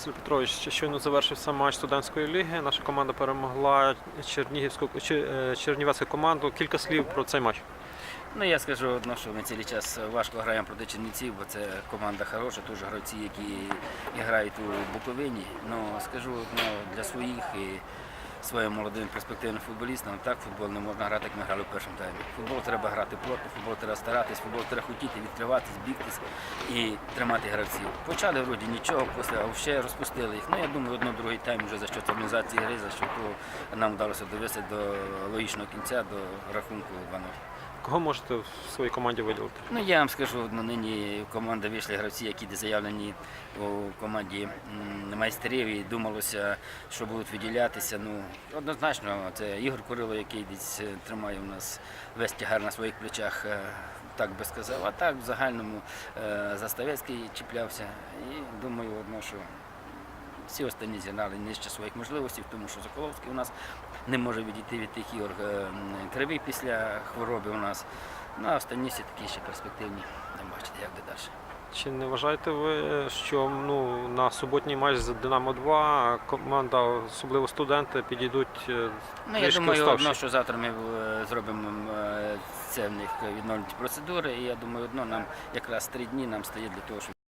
Василь Петрович, щойно завершився матч студентської ліги. Наша команда перемогла Чернігівську е, чернівецьку команду. Кілька слів про цей матч. Ну я скажу одно, що ми цілий час важко граємо проти Чернівців, бо це команда хороша, дуже гравці, які грають у Буковині. Ну скажу одно для своїх і своїм молодим перспективним футболістам, так футбол не можна грати, як ми грали в першому таймі. Футбол треба грати плотно, футбол треба старатись, футбол треба хотіти, відкриватись, бігтись і тримати гравців. Почали вроді нічого, після ще розпустили їх. Ну я думаю, одно другий тайм вже за що організації гри, за що нам вдалося довести до логічного кінця, до рахунку 2-0. Кого можете в своїй команді виділити? Ну я вам скажу, ну, нині в команду вийшли гравці, які заявлені у команді м, майстрів, і думалося, що будуть виділятися. Ну однозначно, це Ігор Курило, який десь е, тримає у нас весь тягар на своїх плечах. е, Так би сказав, а так в загальному е, Заставецький чіплявся. І думаю, одно, що всі останні зігнали нижче своїх можливостей, тому що Соколовський у нас не може відійти від тих ігор. Е, м, Кривий після хвороби у нас. Ну, а останні всі такі ще перспективні. Не бачите, як де далі. Чи не вважаєте ви, що ну, на суботній матч з Динамо 2 команда, особливо студенти, підійдуть е, Ну, я думаю, одно, що завтра ми е, зробимо це в них відновлені процедури, і я думаю, одно нам якраз три дні нам стає для того, щоб